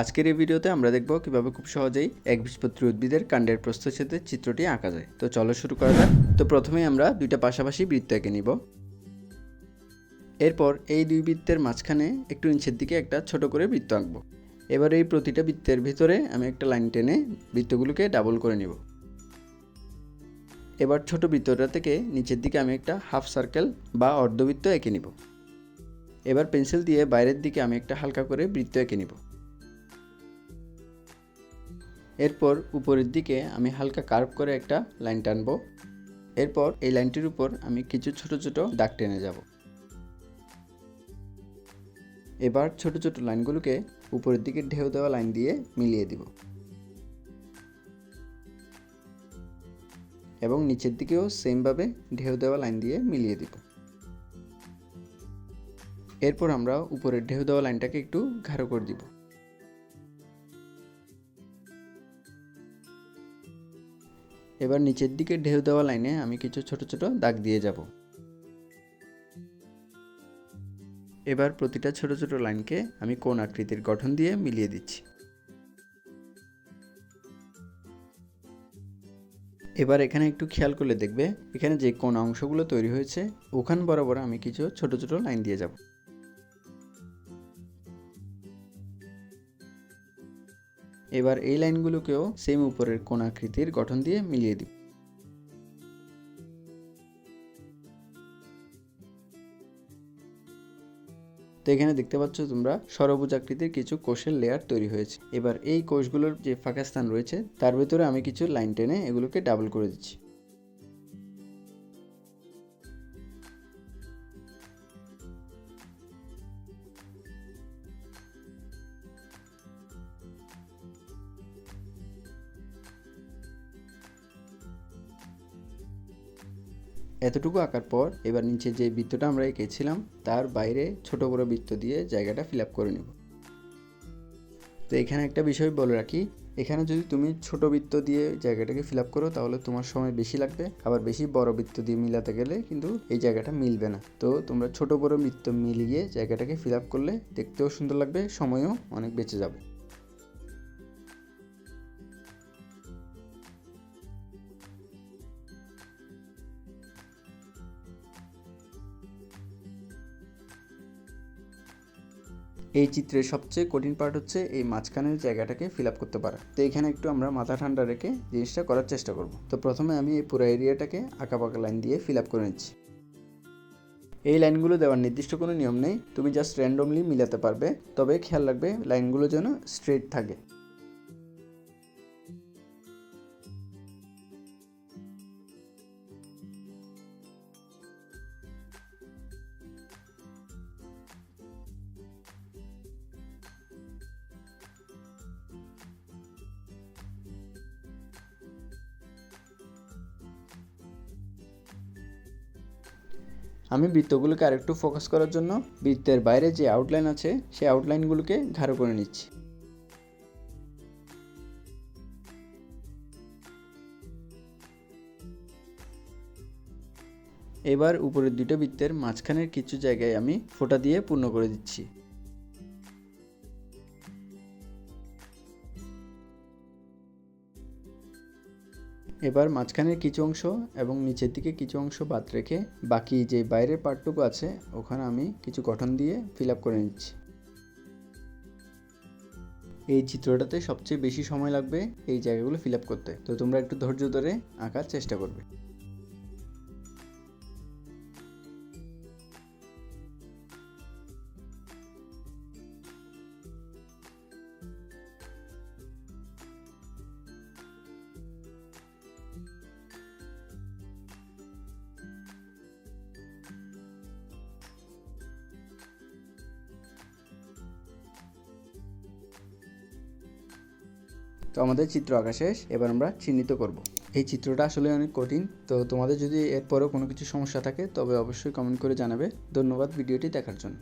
আজকের এই ভিডিওতে আমরা দেখব কীভাবে খুব সহজেই একবীজপত্রী উদ্ভিদের কাণ্ডের প্রস্থচ্ছেদের চিত্রটি আঁকা যায়। তো চলো শুরু করা যাক। তো প্রথমেই আমরা দুইটা পাশাপাশি বৃত্ত এঁকে নিব। এরপর এই দুই বৃত্তের মাঝখানে একটু নিচের দিকে একটা ছোট করে বৃত্ত আঁকবো। এবার এই প্রতিটা বৃত্তের ভিতরে আমি একটা লাইন টেনে বৃত্তগুলোকে ডাবল করে নিব। এবার ছোট বৃত্তটা থেকে নিচের দিকে আমি একটা হাফ সার্কেল বা অর্ধবৃত্ত এঁকে নিব। এবার পেন্সিল দিয়ে বাইরের দিকে আমি একটা হালকা করে বৃত্ত এঁকে নিব। এরপর উপরের দিকে আমি হালকা কার্ভ করে একটা লাইন টানবো। এরপর এই লাইনটির উপর আমি কিছু ছোট ছোট দাগ টেনে যাব। এবার ছোট ছোট লাইনগুলোকে উপরের দিকে ঢেউ দেওয়া লাইন দিয়ে মিলিয়ে দিব। এবং নিচের দিকেও সেমভাবে ঢেউ দেওয়া লাইন দিয়ে মিলিয়ে দিব। এরপর আমরা উপরের ঢেউ দেওয়া লাইনটাকে একটু ঘাড়ো করে দিব। এবার নিচের দিকে ঢেউ দেওয়া লাইনে আমি কিছু ছোট ছোট দাগ দিয়ে যাব। এবার প্রতিটা ছোট ছোট লাইনকে আমি কোন আকৃতির গঠন দিয়ে মিলিয়ে দিচ্ছি। এবার এখানে একটু খেয়াল করলে দেখবে, এখানে যে কোন অংশগুলো তৈরি হয়েছে, ওখান বরাবর আমি কিছু ছোট ছোট লাইন দিয়ে যাব। এবার এই লাইনগুলোকেও সেম উপরের কোন আকৃতির গঠন দিয়ে মিলিয়ে দিব তো এখানে দেখতে পাচ্ছ তোমরা সরবুজ আকৃতির কিছু কোষের লেয়ার তৈরি হয়েছে। এবার এই কোষগুলোর যে ফাঁকা স্থান রয়েছে, তার ভেতরে আমি কিছু লাইন টেনে এগুলোকে ডাবল করে দিচ্ছি। এতটুকু আঁকার পর এবার নিচে যে বৃত্তটা আমরা এঁকেছিলাম, তার বাইরে ছোট বড় বৃত্ত দিয়ে জায়গাটা ফিল করে নেব। তো এখানে একটা বিষয় বলে রাখি, এখানে যদি তুমি ছোট বৃত্ত দিয়ে জায়গাটাকে ফিল করো, তাহলে তোমার সময় বেশি লাগবে। আবার বেশি বড় বৃত্ত দিয়ে মিলাতে গেলে কিন্তু এই জায়গাটা মিলবে না। তো তোমরা ছোট বড় বৃত্ত মিলিয়ে জায়গাটাকে ফিল করলে দেখতেও সুন্দর লাগবে, সময়ও অনেক বেঁচে যাবে। এই চিত্রের সবচেয়ে কঠিন পার্ট হচ্ছে এই মাঝখানের জায়গাটাকে ফিল আপ করতে পারা। তো এখানে একটু আমরা মাথা ঠান্ডা রেখে জিনিসটা করার চেষ্টা করব। তো প্রথমে আমি এই পুরো এরিয়াটাকে আঁকা পাকা লাইন দিয়ে ফিল আপ করে নিচ্ছি। এই লাইনগুলো দেওয়ার নির্দিষ্ট কোনো নিয়ম নেই। তুমি জাস্ট র্যান্ডমলি মিলাতে পারবে। তবে খেয়াল রাখবে লাইনগুলো যেন স্ট্রেট থাকে। আমি বৃত্তগুলোকে আরেকটু ফোকাস করার জন্য বৃত্তের বাইরে যে আউটলাইন আছে, সেই আউটলাইনগুলোকে ঘাড়ো করে নিচ্ছি। এবার উপরের দুটো বৃত্তের মাঝখানের কিছু জায়গায় আমি ফোঁটা দিয়ে পূর্ণ করে দিচ্ছি। এবার মাঝখানের কিছু অংশ এবং নিচের দিকে কিছু অংশ বাদ রেখে বাকি যে বাইরের পার্টটুকু আছে, ওখানে আমি কিছু গঠন দিয়ে ফিল আপ করে নিচ্ছি। এই চিত্রটাতে সবচেয়ে বেশি সময় লাগবে এই জায়গাগুলো ফিল আপ করতে। তো তোমরা একটু ধৈর্য ধরে আঁকার চেষ্টা করবে। তো আমাদের চিত্র আঁকা শেষ, এবার আমরা চিহ্নিত করব। এই চিত্রটা আসলে অনেক কঠিন, তো তোমাদের যদি এরপরেও কোনো কিছু সমস্যা থাকে, তবে অবশ্যই কমেন্ট করে জানাবে। ধন্যবাদ ভিডিওটি দেখার জন্য।